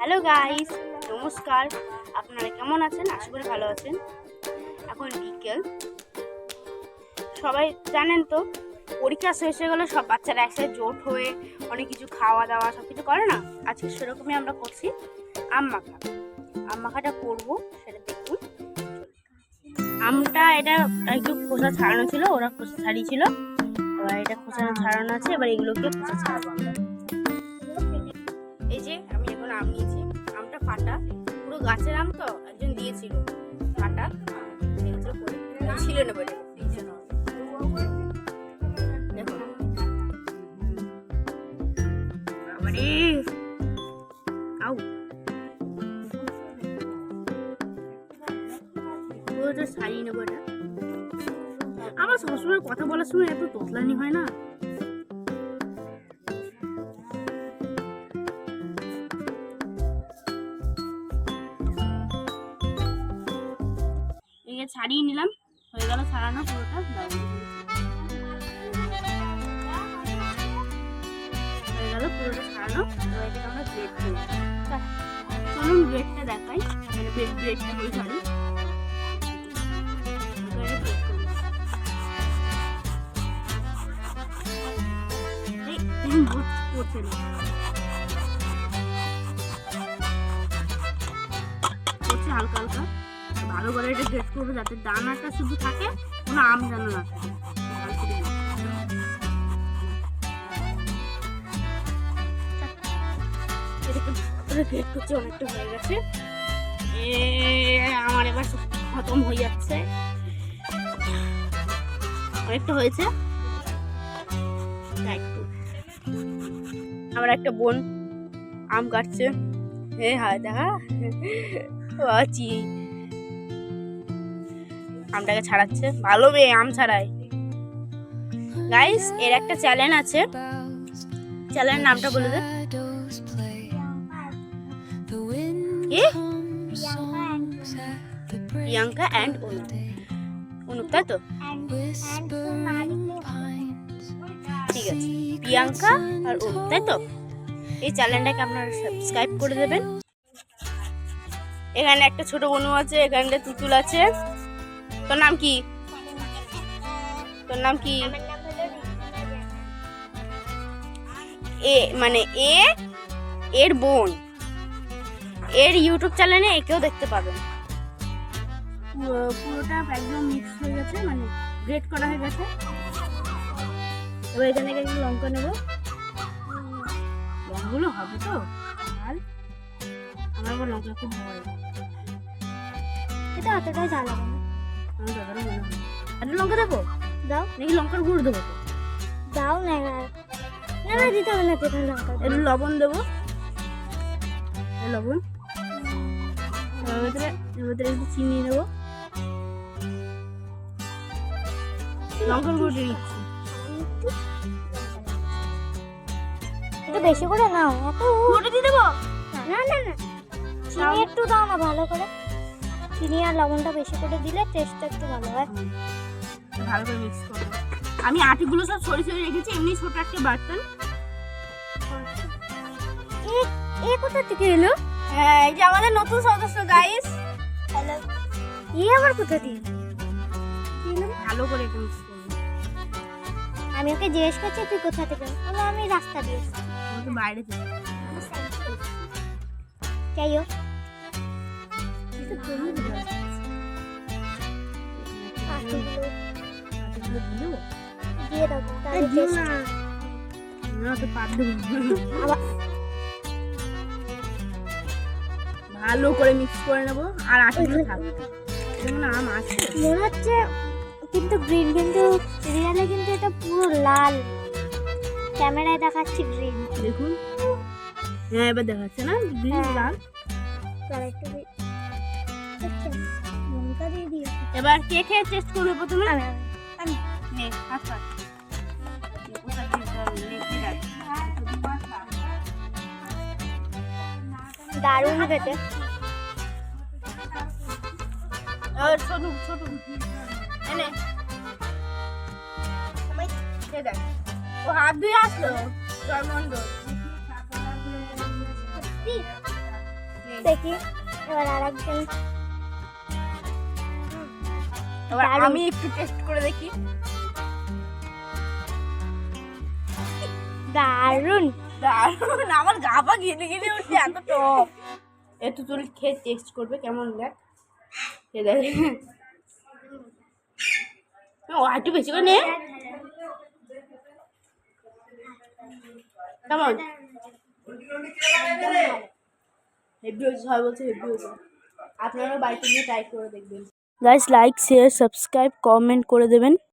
Hello guys নমস্কার। আপনারা কেমন আছেন? আশা করি ভালো আছেন। এখন বিকেল। সবাই জানেন তো, পরীক্ষা শেষ হয়ে গেলে সব বাচ্চারা একসাথে জোট হয়ে অনেক কিছু খাওয়া দাওয়া সব কিছু করে না? আজকে সেরকমই আমরা করছি আম মাখা। আম মাখাটা করব, সেটা দেখুন। আমটা এটা একটু খোসা ছাড়ানো ছিল, ওরা খোসা ছাড়িয়েছিল। এবার এটা খোসা ছাড়ানো আছে, এবার এগুলোকে খোসা ছাড়াবো আমরা। আমি নিয়েছি। আমটা ফাটা। পুরো গাছের আম তো একজন দিয়েছিল। ফাটা। ছিল না বলে। পুরোটা সারিয়ে নেব আমার সবসময় কথা বলার সময় এত তোতলানি হয় না? একে ছাড়িয়ে নিলাম। হয়ে গেল ছাড়ানো পুরোটা। হয়ে গেল পুরোটা ছাড়ানো। চলুন দেখাই। মানে হালকা হালকা। ভালো করে এটা গ্রেট করব যাতে দানাটা শুধু থাকে, কোনো আম যেন না থাকে। অনেকটা হয়ে গেছে। আমার এবার খতম হয়ে যাচ্ছে। অনেকটা হয়েছে। আমার একটা বোন আম কাটছে। হে হায় দেখা। আছি আমটাকে ছাড়াচ্ছে। ভালো মেয়ে, আম ছাড়ায়। গাইস এর একটা চ্যানেল আছে। চ্যানেলের নামটা বলে দে। কি? প্রিয়াঙ্কা অ্যান্ড অনুপ। অনুপ, তাই তো? ঠিক আছে। প্রিয়াঙ্কা আর অনুপ, তাই তো? এই চ্যানেলটাকে আপনারা সাবস্ক্রাইব করে দেবেন। এখানে একটা ছোট বনু আছে, এখানে তুতুল আছে। তোর নাম কি? তোর নাম কি? এ মানে এ, এর বোন। এর ইউটিউব চ্যানেলে একেও দেখতে পাবেন পুরোটা একদম মিক্স হয়ে গেছে মানে গ্রেট করা হয়ে গেছে। এবার এখানে একটু লঙ্কা নেব। লঙ্কাগুলো হবে তো? আর আমার লঙ্কা খুব ভয় এটা অতটা ঝাল হবে না। দাদারও মনে হয় একটা লঙ্কা দেবো? দাও। নাকি লঙ্কার গুঁড়ো দেবো? দাও না। না দিতে হবে না দিতে লঙ্কা। একটু লবণ দেবো। লবণ। ভিতরে ভিতরে একটু চিনি দেবো। লঙ্কার গুঁড়ো দিচ্ছি। একটু বেশি করে নাও। এত গুঁড়োটা দিয়ে দেবো? না না না। চিনি একটু দাও না ভালো করে। চিনি আর লবণটা বেশি করে দিলে টেস্টটা একটু ভালো হয়। ভালো করে মিক্স করব আমি আটিগুলো সব সরিয়ে সরিয়ে রেখেছি এমনি ছোট একটা বার্তন এ এ কোথা থেকে এলো? হ্যাঁ এই যে আমাদের নতুন সদস্য গাইস হ্যালো ই আবার কোথা দিয়ে? ভালো করে একটু মিক্স করব আমি ওকে জিজ্ঞেস করছি তুই কোথা থেকে? বলল, আমি রাস্তা দিয়ে বাইরে থেকে। যাই হোক। দিয়ে দাও না। তো আবার ভালো করে মিক্স করে নেব আর আটিগুলো থাকবে। যেমন আম আছে। মনে হচ্ছে কিন্তু গ্রিন কিন্তু রিয়ালে কিন্তু এটা পুরো লাল। ক্যামেরায় দেখাচ্ছি গ্রিন দেখুন। হ্যাঁ এবার দেখাচ্ছে না? গ্রিন হ্যাঁ। লাল। আর একটু এবার কে খেয়ে টেস্ট করবে প্রথমে? আমি। নে যাবে। দারুণ খেতে। ছোট ছোট। এনে দেখ। ও হাত ধুয়ে আসলো? জয়মন্ডল দেখি এবার আর একজন এবার আমি একটু টেস্ট করে দেখি। দারুণ। দারুণ আমার গা পা ঘেটে ঘেটে উঠছে এত টক। একটু তুই খেয়ে টেস্ট করবে কেমন দেখ। খেয়ে দেখ। ও একটু বেশি করে নে। কেমন হেভি হয়েছে সবাই বলছে হেভি হয়েছে। আপনারাও বাড়িতে নিয়ে ট্রাই করে দেখবেন। Guys like share subscribe comment করে দেবেন।